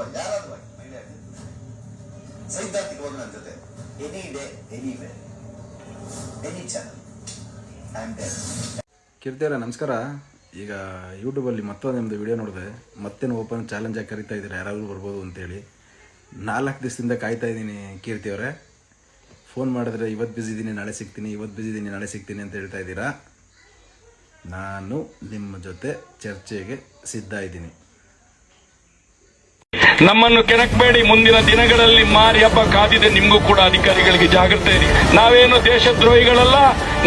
ಒಬ್ಬ ಯಾರಾದ್ರೂ ಆಗಿ ಮಹಿಳೆ ಆಗಲಿ ಸೈದ್ಧಾಂತಿಕವಾಗಿ ನನ್ನ ಜೊತೆ. Any day, any way any channel. I ಕೀರ್ತಿಯವರೇ ನಮಸ್ಕಾರ. ಈಗ ಯೂಟ್ಯೂಬಲ್ಲಿ ಮತ್ತೊಂದು ನಿಮ್ಮದು ವಿಡಿಯೋ ನೋಡಿದೆ. ಮತ್ತೇನು ಓಪನ್ ಚಾಲೆಂಜಾಗಿ ಕರಿತಾ ಇದ್ದೀರಾ? ಯಾರಾದರೂ ಬರ್ಬೋದು ಅಂತೇಳಿ. ನಾಲ್ಕು ದಿವಸದಿಂದ ಕಾಯ್ತಾ ಇದ್ದೀನಿ ಕೀರ್ತಿಯವರೇ ಫೋನ್ ಮಾಡಿದ್ರೆ ಇವತ್ತು ಬ್ಯುಸಿ ಇದ್ದೀನಿ ನಾಳೆ ಸಿಗ್ತೀನಿ ಇವತ್ತು ಬ್ಯುಸಿ ಇದ್ದೀನಿ ನಾಳೆ ಸಿಗ್ತೀನಿ ಅಂತ ಹೇಳ್ತಾ ಇದ್ದೀರಾ? ನಾನು ನಿಮ್ಮ ಜೊತೆ ಚರ್ಚೆಗೆ ಸಿದ್ಧ ಇದ್ದೀನಿ. ನಮ್ಮನ್ನು ಕೆಣಕಬೇಡಿ. ಮುಂದಿನ ದಿನಗಳಲ್ಲಿ ಮಾರಿ ಹಬ್ಬ ಕಾದಿದೆ. ನಿಮಗೂ ಕೂಡ ಅಧಿಕಾರಿಗಳಿಗೆ ಜಾಗ್ರತೆ ಇರಿ. ನಾವೇನು ದೇಶದ್ರೋಹಿಗಳಲ್ಲ,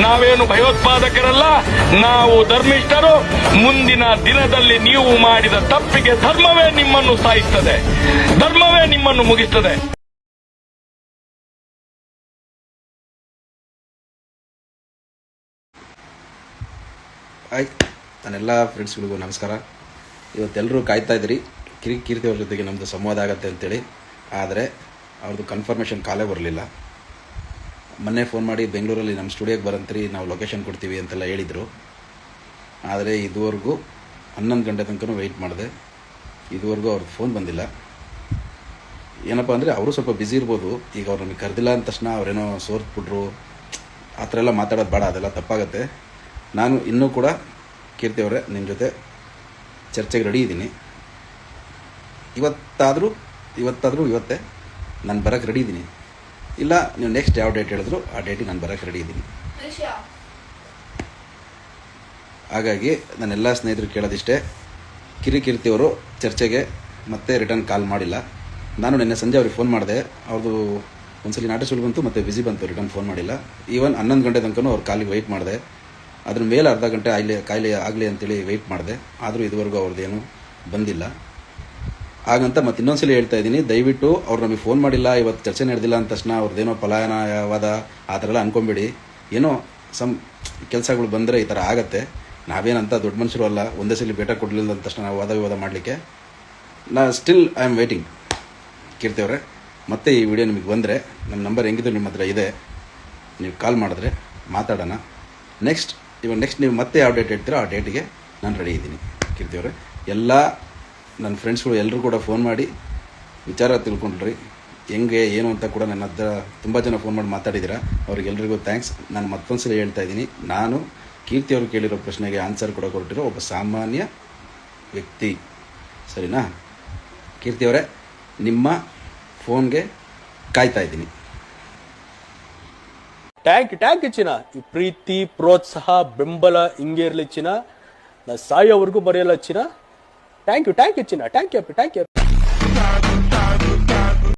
ನಾವೇನು ಭಯೋತ್ಪಾದಕರಲ್ಲ, ನಾವು ಧರ್ಮಿಷ್ಠರು. ಮುಂದಿನ ದಿನದಲ್ಲಿ ನೀವು ಮಾಡಿದ ತಪ್ಪಿಗೆ ಧರ್ಮವೇ ನಿಮ್ಮನ್ನು ಸಾಯಿಸ್ತದೆ. ಧರ್ಮವೇ ನಿಮ್ಮನ್ನು ಮುಗಿಸ್ತದೆ. ಆಯ್ತು ನನ್ನೆಲ್ಲ ಫ್ರೆಂಡ್ಸ್ಗಳಿಗೂ ನಮಸ್ಕಾರ. ಇವತ್ತೆಲ್ಲರೂ ಕಾಯ್ತಾ ಇದ್ರಿ ಕಿರಿ ಕೀರ್ತಿ ಅವ್ರ ಜೊತೆಗೆ ನಮ್ಮದು ಸಂವಾದ ಆಗತ್ತೆ ಅಂತೇಳಿ. ಆದರೆ ಅವ್ರದ್ದು ಕನ್ಫರ್ಮೇಷನ್ ಕಾಲೇ ಬರಲಿಲ್ಲ. ಮೊನ್ನೆ ಫೋನ್ ಮಾಡಿ ಬೆಂಗಳೂರಲ್ಲಿ ನಮ್ಮ ಸ್ಟುಡಿಯೋಗೆ ಬರಂತ್ರಿ, ನಾವು ಲೊಕೇಶನ್ ಕೊಡ್ತೀವಿ ಅಂತೆಲ್ಲ ಹೇಳಿದರು. ಆದರೆ ಇದುವರೆಗೂ ಹನ್ನೊಂದು ಗಂಟೆ ತನಕ ವೆಯ್ಟ್ ಮಾಡಿದೆ. ಇದುವರೆಗೂ ಅವ್ರದ್ದು ಫೋನ್ ಬಂದಿಲ್ಲ. ಏನಪ್ಪ ಅಂದರೆ ಅವರು ಸ್ವಲ್ಪ ಬ್ಯುಸಿ ಇರ್ಬೋದು. ಈಗ ಅವ್ರು ನಮಗೆ ಕರೆದಿಲ್ಲ ಅಂದ ತಕ್ಷಣ ಅವರೇನೋ ಸೋರ್ತ್ಬಿಟ್ರು ಆ ಥರ ಎಲ್ಲ ಮಾತಾಡೋದು ಬೇಡ, ಅದೆಲ್ಲ ತಪ್ಪಾಗತ್ತೆ. ನಾನು ಇನ್ನೂ ಕೂಡ ಕೀರ್ತಿ ಅವರೇ ನಿಮ್ಮ ಜೊತೆ ಚರ್ಚೆಗೆ ರೆಡಿ ಇದ್ದೀನಿ. ಇವತ್ತಾದರೂ ಇವತ್ತಾದರೂ ಇವತ್ತೇ ನಾನು ಬರೋಕ್ಕೆ ರೆಡಿ ಇದ್ದೀನಿ ಇಲ್ಲ ನೀವು ನೆಕ್ಸ್ಟ್ ಯಾವ ಡೇಟ್ ಹೇಳಿದ್ರು ಆ ಡೇಟಿಗೆ ನಾನು ಬರೋಕ್ಕೆ ರೆಡಿ ಇದ್ದೀನಿ ಹಾಗಾಗಿ ನನ್ನೆಲ್ಲ ಸ್ನೇಹಿತರು ಕೇಳೋದಿಷ್ಟೇ ಕಿರಿಕಿರ್ತಿಯವರು ಚರ್ಚೆಗೆ ಮತ್ತೆ ರಿಟರ್ನ್ ಕಾಲ್ ಮಾಡಿಲ್ಲ. ನಾನು ನಿನ್ನೆ ಸಂಜೆ ಅವ್ರಿಗೆ ಫೋನ್ ಮಾಡಿದೆ ಅವ್ರದ್ದು ಒಂದ್ಸಲಿ ನಾಟ ಬಂತು ಮತ್ತೆ ಬಿಸಿ ಬಂತು ರಿಟರ್ನ್ ಫೋನ್ ಮಾಡಿಲ್ಲ. ಈವನ್ ಹನ್ನೊಂದು ಗಂಟೆ ತನಕ ಅವ್ರ ಕಾಲಿಗೆ ವೆಯ್ಟ್ ಮಾಡಿದೆ. ಅದ್ರ ಮೇಲೆ ಅರ್ಧ ಗಂಟೆ ಆಗಲಿ ಕಾಯಿಲೆ ಆಗಲಿ ಅಂತೇಳಿ ವೆಯ್ಟ್ ಮಾಡಿದೆ. ಆದರೂ ಇದುವರೆಗೂ ಅವ್ರದ್ದೇನು ಬಂದಿಲ್ಲ. ಹಾಗಂತ ಮತ್ತೆ ಇನ್ನೊಂದ್ಸಲ ಹೇಳ್ತಾ ಇದ್ದೀನಿ, ದಯವಿಟ್ಟು ಅವ್ರು ನಮಗೆ ಫೋನ್ ಮಾಡಿಲ್ಲ ಇವತ್ತು ಚರ್ಚೆ ನಡೆದಿಲ್ಲ ಅಂದ ತಕ್ಷಣ ಅವ್ರದ್ದೇನೋ ಪಲಾಯನವಾದ ಆ ಥರ ಎಲ್ಲ ಅನ್ಕೊಂಬೇಡಿ ಏನೋ ಸಮ್ ಕೆಲಸಗಳು ಬಂದರೆ ಈ ಥರ ಆಗತ್ತೆ. ನಾವೇನಂತ ದೊಡ್ಡ ಮನುಷ್ಯರು ಅಲ್ಲ, ಒಂದೇ ಸಲ ಬೇಟ ಕೊಡಲಿಲ್ಲ ಅಂದ ತಕ್ಷಣ ನಾವು ವಾದ ವಿವಾದ ಮಾಡಲಿಕ್ಕೆ. ನಾ ಸ್ಟಿಲ್ ಐ ಆಮ್ ವೇಟಿಂಗ್ ಕೀರ್ತೇವ್ರೆ ಮತ್ತೆ ಈ ವಿಡಿಯೋ ನಿಮಗೆ ಬಂದರೆ ನಮ್ಮ ನಂಬರ್ ಹೆಂಗಿದ್ರು ನಿಮ್ಮ ಹತ್ರ ಇದೆ. ನೀವು ಕಾಲ್ ಮಾಡಿದ್ರೆ ಮಾತಾಡೋಣ. ನೆಕ್ಸ್ಟ್ ಇವಾಗ ನೆಕ್ಸ್ಟ್ ನೀವು ಮತ್ತೆ ಯಾವ ಡೇಟ್ ಹೇಳ್ತೀರೋ ಆ ಡೇಟಿಗೆ ನಾನು ರೆಡಿ ಇದ್ದೀನಿ. ಕೀರ್ತಿ ಅವರೇ, ಎಲ್ಲ ನನ್ನ ಫ್ರೆಂಡ್ಸ್ಗಳು ಎಲ್ಲರೂ ಕೂಡ ಫೋನ್ ಮಾಡಿ ವಿಚಾರ ತಿಳ್ಕೊಂಡ್ರಿ. ಹೆಂಗೆ, ಏನು ಅಂತ ಕೂಡ ನನ್ನ ಹತ್ರ ತುಂಬ ಜನ ಫೋನ್ ಮಾಡಿ ಮಾತಾಡಿದ್ದೀರಾ ಅವ್ರಿಗೆಲ್ರಿಗೂ ಥ್ಯಾಂಕ್ಸ್ ನಾನು ಮತ್ತೊಂದು ಸಲ ಹೇಳ್ತಾ ಇದ್ದೀನಿ. ನಾನು ಕೀರ್ತಿ ಅವರು ಕೇಳಿರೋ ಪ್ರಶ್ನೆಗೆ ಆನ್ಸರ್ ಕೂಡ ಕೊಟ್ಟಿರೋ ಒಬ್ಬ ಸಾಮಾನ್ಯ ವ್ಯಕ್ತಿ. ಸರಿನಾ? ಕೀರ್ತಿ ಅವರೇ, ನಿಮ್ಮ ಫೋನ್ಗೆ ಕಾಯ್ತಾ ಇದ್ದೀನಿ. ಟ್ಯಾಂಕ್ ಟ್ಯಾಂಕ್ ಚಿನ್ನ. ಈ ಪ್ರೀತಿ, ಪ್ರೋತ್ಸಾಹ, ಬೆಂಬಲ, ಹಿಂಗೆ ಇರಲಿ ಚಿನ್ನ. ನಾ ಸಾಯೋವರೆಗೂ ಬರೆಯಲ್ಲ ಚಿನ್ನ. Thank you, thank you, China. Thank you, thank you.